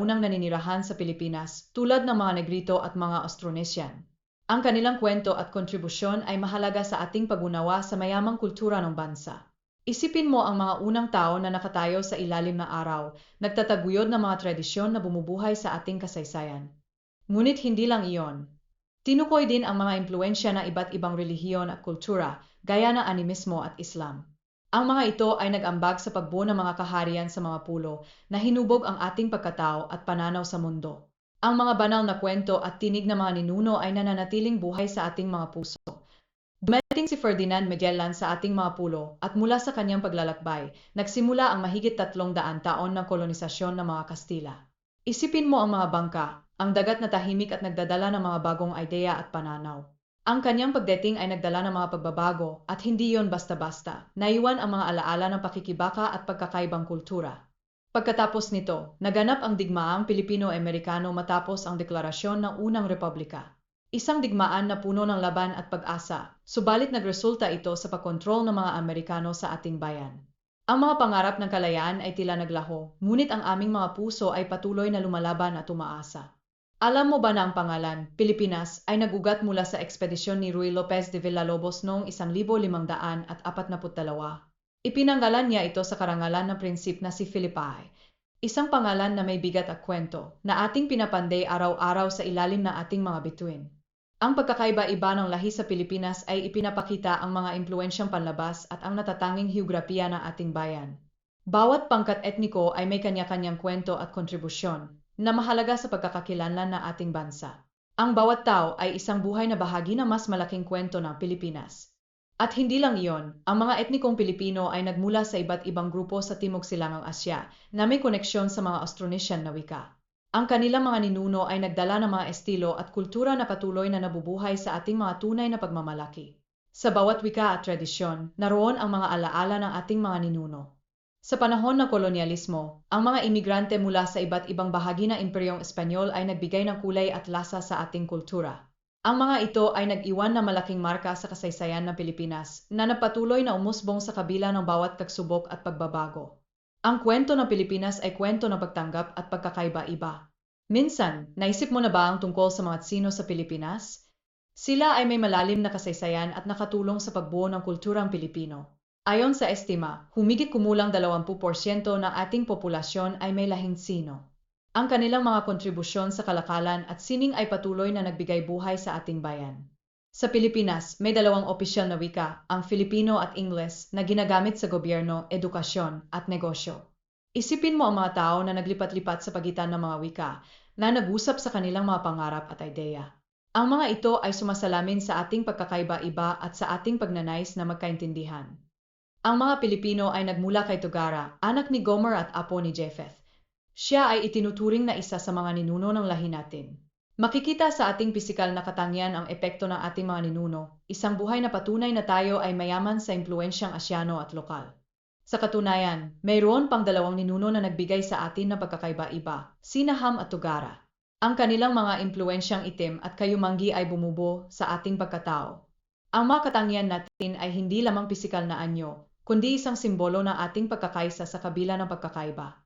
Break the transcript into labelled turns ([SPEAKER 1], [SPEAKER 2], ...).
[SPEAKER 1] unang naninirahan sa Pilipinas tulad ng mga Negrito at mga Austronesian. Ang kanilang kwento at kontribusyon ay mahalaga sa ating pag-unawa sa mayamang kultura ng bansa. Isipin mo ang mga unang tao na nakatayo sa ilalim ng araw, nagtataguyod ng mga tradisyon na bumubuhay sa ating kasaysayan. Ngunit hindi lang iyon. Tinukoy din ang mga impluensya ng iba't ibang relihiyon at kultura, gaya ng animismo at Islam. Ang mga ito ay nag-ambag sa pagbuo ng mga kaharian sa mga pulo na hinubog ang ating pagkatao at pananaw sa mundo. Ang mga banal na kwento at tinig ng mga ninuno ay nananatiling buhay sa ating mga puso. Dumating si Ferdinand Magellan sa ating mga pulo at mula sa kanyang paglalakbay, nagsimula ang mahigit tatlong daan taon ng kolonisasyon ng mga Kastila. Isipin mo ang mga bangka, ang dagat na tahimik at nagdadala ng mga bagong ideya at pananaw. Ang kanyang pagdating ay nagdala ng mga pagbabago at hindi yon basta-basta. Naiwan ang mga alaala ng pakikibaka at pagkakaibang kultura. Pagkatapos nito, naganap ang digmaang Pilipino-Amerikano matapos ang deklarasyon ng unang republika. Isang digmaan na puno ng laban at pag-asa, subalit nagresulta ito sa pagkontrol ng mga Amerikano sa ating bayan. Ang mga pangarap ng kalayaan ay tila naglaho, ngunit ang aming mga puso ay patuloy na lumalaban at umaasa. Alam mo ba na ang pangalan, Pilipinas, ay nagugat mula sa ekspedisyon ni Ruy Lopez de Villalobos noong 1542? Ipinanggalan niya ito sa karangalan ng prinsip na si Philippi, isang pangalan na may bigat at kwento na ating pinapanday araw-araw sa ilalim ng ating mga bituin. Ang pagkakaiba-iba ng lahi sa Pilipinas ay ipinapakita ang mga impluensyang panlabas at ang natatanging hiyugrapiya ng ating bayan. Bawat pangkat etniko ay may kanya-kanyang kwento at kontribusyon na mahalaga sa pagkakakilanlan ng ating bansa. Ang bawat tao ay isang buhay na bahagi ng mas malaking kwento ng Pilipinas. At hindi lang iyon, ang mga etnikong Pilipino ay nagmula sa iba't ibang grupo sa Timog Silangang Asya na may koneksyon sa mga Austronesian na wika. Ang kanilang mga ninuno ay nagdala ng mga estilo at kultura na patuloy na nabubuhay sa ating mga tunay na pagmamalaki. Sa bawat wika at tradisyon, naroon ang mga alaala ng ating mga ninuno. Sa panahon ng kolonyalismo, ang mga imigrante mula sa iba't ibang bahagi ng Imperyong Espanyol ay nagbigay ng kulay at lasa sa ating kultura. Ang mga ito ay nag-iwan na malaking marka sa kasaysayan ng Pilipinas na napatuloy na umusbong sa kabila ng bawat kagsubok at pagbabago. Ang kwento ng Pilipinas ay kwento ng pagtanggap at pagkakaiba-iba. Minsan, naisip mo na ba ang tungkol sa mga Tsino sa Pilipinas? Sila ay may malalim na kasaysayan at nakatulong sa pagbuo ng kulturang Pilipino. Ayon sa estima, humigit kumulang 20% ng ating populasyon ay may lahing Tsino. Ang kanilang mga kontribusyon sa kalakalan at sining ay patuloy na nagbigay buhay sa ating bayan. Sa Pilipinas, may dalawang opisyal na wika, ang Filipino at Ingles, na ginagamit sa gobyerno, edukasyon, at negosyo. Isipin mo ang mga tao na naglipat-lipat sa pagitan ng mga wika, na nag-usap sa kanilang mga pangarap at ideya. Ang mga ito ay sumasalamin sa ating pagkakaiba-iba at sa ating pagnanais na magkaintindihan. Ang mga Pilipino ay nagmula kay Tugara, anak ni Gomer at apo ni Jepheth siya ay itinuturing na isa sa mga ninuno ng lahi natin. Makikita sa ating pisikal na katangian ang epekto ng ating mga ninuno, isang buhay na patunay na tayo ay mayaman sa impluensyang asyano at lokal. Sa katunayan, mayroon pang dalawang ninuno na nagbigay sa atin ng pagkakaiba-iba, Sinaham at Tugara. Ang kanilang mga impluensyang itim at kayumanggi ay bumubo sa ating pagkatao. Ang mga katangian natin ay hindi lamang pisikal na anyo, kundi isang simbolo ng ating pagkakaisa sa kabila ng pagkakaiba.